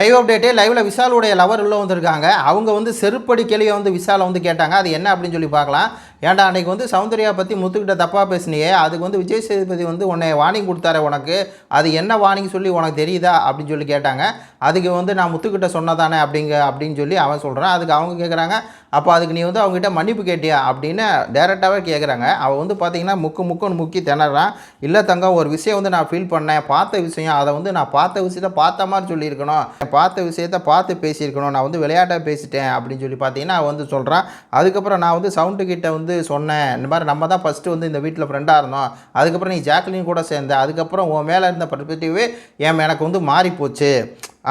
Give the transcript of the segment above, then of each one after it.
Live அப்டேட்டே லைவ்ல விஷாலுடைய lower உள்ள வந்திருக்காங்க. அவங்க வந்து செருப்படி கேள்வியை வந்து விஷாலை வந்து கேட்டாங்க. அது என்ன அப்படின்னு சொல்லி பார்க்கலாம். ஏன்டா அன்னைக்கு வந்து சௌந்தர்யா பற்றி முத்துக்கிட்ட தப்பாக பேசினியே? அதுக்கு வந்து விஜய் சேதுபதி வந்து உன்னை வார்னிங் கொடுத்தாரு உனக்கு. அது என்ன வார்னிங் சொல்லி உனக்கு தெரியுதா? அப்படின்னு சொல்லி கேட்டாங்க. அதுக்கு வந்து நான் முத்துக்கிட்ட சொன்னதானே அப்படிங்க அப்படின்னு சொல்லி அவன் சொல்கிறான் அதுக்கு அவங்க கேட்குறாங்க அப்போ அதுக்கு நீ வந்து அவங்ககிட்ட மன்னிப்பு கேட்டியா? அப்படின்னு டேரெக்டாகவே கேட்குறாங்க அவள் வந்து பார்த்தீங்கன்னா முக்கு முக்குன்னு முக்கி திணறான். இல்லை தங்கம் ஒரு விஷயம் வந்து நான் ஃபீல் பண்ணேன். பார்த்த விஷயம் அதை வந்து நான் பார்த்த விஷயத்த பார்த்த மாதிரி சொல்லியிருக்கணும். பார்த்த விஷயத்த பார்த்து பேசியிருக்கணும். நான் வந்து விளையாட்டாக பேசிட்டேன். அப்படின்னு சொல்லி பார்த்தீங்கன்னா அவன் வந்து சொல்கிறான் அதுக்கப்புறம் நான் வந்து சவுண்டு கிட்ட வந்து சொன்னேன். இந்த மாதிரி நம்ம தான் ஃபஸ்ட்டு வந்து இந்த வீட்டில் ஃப்ரெண்டாக இருந்தோம். அதுக்கப்புறம் நீ ஜாக்லின் கூட சேர்ந்த அதுக்கப்புறம் உன் மேலே இருந்த பர்ஸ்பெக்டிவே என் எனக்கு வந்து மாறி போச்சு.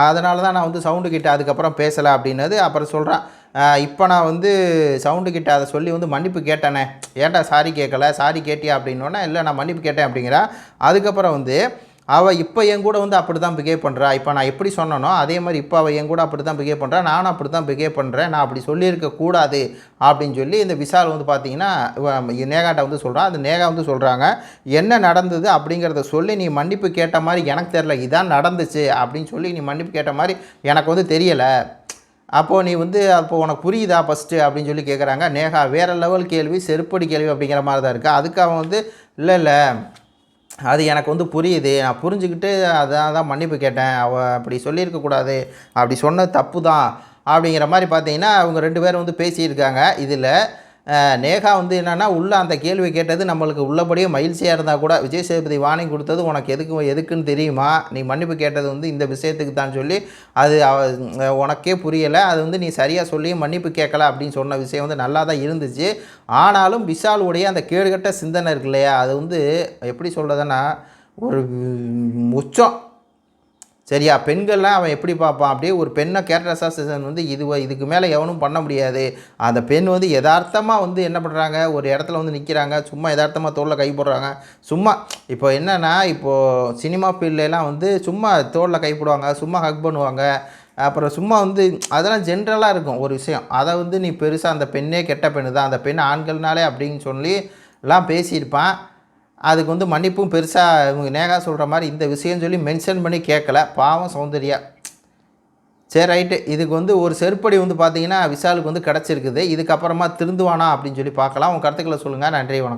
அதனால தான் நான் வந்து சவுண்டு கிட்ட அதுக்கப்புறம் பேசலை அப்படின்னது அப்புறம் சொல்கிறான் இப்போ நான் வந்து சவுண்டு கிட்ட அதை சொல்லி வந்து மன்னிப்பு கேட்டேனே. ஏன்டா சாரி கேட்கல சாரி கேட்டியா அப்படின்னோடனே இல்லை நான் மன்னிப்பு கேட்டேன் அப்படிங்கிறா. அதுக்கப்புறம் வந்து அவள் இப்போ என் கூட வந்து அப்படி தான் பிகேவ் பண்ணுறா இப்போ நான் எப்படி சொன்னனோ அதே மாதிரி இப்போ அவள் என் கூட அப்படி தான் பிகேவ் பண்ணுறா நானும் அப்படி தான் பிகேவ் பண்ணுறேன் நான் அப்படி சொல்லியிருக்க கூடாது அப்படின்னு சொல்லி இந்த விசால் வந்து பார்த்தீங்கன்னா நேகாட்ட வந்து சொல்கிறான் அந்த நேகா வந்து சொல்கிறாங்க என்ன நடந்தது? அப்படிங்கிறத சொல்லி நீ மன்னிப்பு கேட்ட மாதிரி எனக்கு தெரில இதான் நடந்துச்சு. அப்படின்னு சொல்லி நீ மன்னிப்பு கேட்ட மாதிரி எனக்கு வந்து தெரியலை. அப்போது நீ வந்து அப்போது உனக்கு புரியுதா ஃபஸ்ட்டு அப்படின்னு சொல்லி கேட்குறாங்க நேகா வேறு லெவல் கேள்வி செருப்படி கேள்வி அப்படிங்கிற மாதிரி தான் இருக்குது அதுக்கு அவன் வந்து இல்லை இல்லை அது எனக்கு வந்து புரியுது. நான் புரிஞ்சுக்கிட்டு அதான் தான் மன்னிப்பு கேட்டேன். அவள் அப்படி சொல்லியிருக்கக்கூடாது அப்படி சொன்னது தப்பு தான் அப்படிங்கிற மாதிரி பார்த்தீங்கன்னா அவங்க ரெண்டு பேரும் வந்து பேசியிருக்காங்க. இதில் நேகா வந்து என்னென்னா உள்ளே அந்த கேள்வி கேட்டது நம்மளுக்கு உள்ளபடியே மகிழ்ச்சியாக இருந்தால் கூட விஜய் சேதுபதி வார்னிங் கொடுத்தது உனக்கு எதுக்கு எதுக்குன்னு தெரியுமா? நீ மன்னிப்பு கேட்டது வந்து இந்த விஷயத்துக்கு தான் சொல்லி அது உனக்கே புரியலை. அது வந்து நீ சரியாக சொல்லி மன்னிப்பு கேட்கல அப்படின்னு சொன்ன விஷயம் வந்து நல்லா தான் இருந்துச்சு. ஆனாலும் விஷாலுடைய அந்த கேடுகட்ட சிந்தனை இருக்கு இல்லையா? அது வந்து எப்படி சொல்கிறதுன்னா ஒரு உச்சம். சரியா? பெண்கள்லாம் அவன் எப்படி பார்ப்பான்? அப்படியே ஒரு பெண்ணை கேரக்டர் அசாசிசன் வந்து இது இதுக்கு மேலே எவனும் பண்ண முடியாது. அந்த பெண் வந்து யதார்த்தமாக வந்து என்ன பண்ணுறாங்க ஒரு இடத்துல வந்து நிற்கிறாங்க சும்மா யதார்த்தமாக தோளில் கை போடுறாங்க. சும்மா இப்போ என்னென்னா இப்போது சினிமா ஃபீல்டெலாம் வந்து சும்மா தோளில் கை போடுவாங்க. சும்மா ஹக் பண்ணுவாங்க. அப்புறம் சும்மா வந்து அதெல்லாம் ஜென்ரலாக இருக்கும் ஒரு விஷயம். அதை வந்து நீ பெருசாக அந்த பெண்ணே கெட்ட பெண்ணு தான் அந்த பெண் ஆண்கள்னாலே அப்படின்னு சொல்லி எல்லாம் பேசியிருப்பான். அதுக்கு வந்து மன்னிப்பும் பெருசாக இவங்க நேகா சொல்கிற மாதிரி இந்த விஷயம் சொல்லி மென்ஷன் பண்ணி கேட்கல. பாவம் சௌந்தர்யா. சரி ரைட்டு இதுக்கு வந்து ஒரு செருப்படி வந்து பார்த்தீங்கன்னா விஷாலுக்கு வந்து கிடச்சிருக்குது. இதுக்கப்புறமா திருந்துவானா அப்படின்னு சொல்லி பார்க்கலாம். உங்கள் கருத்துக்களை சொல்லுங்கள் நன்றி வணக்கம்.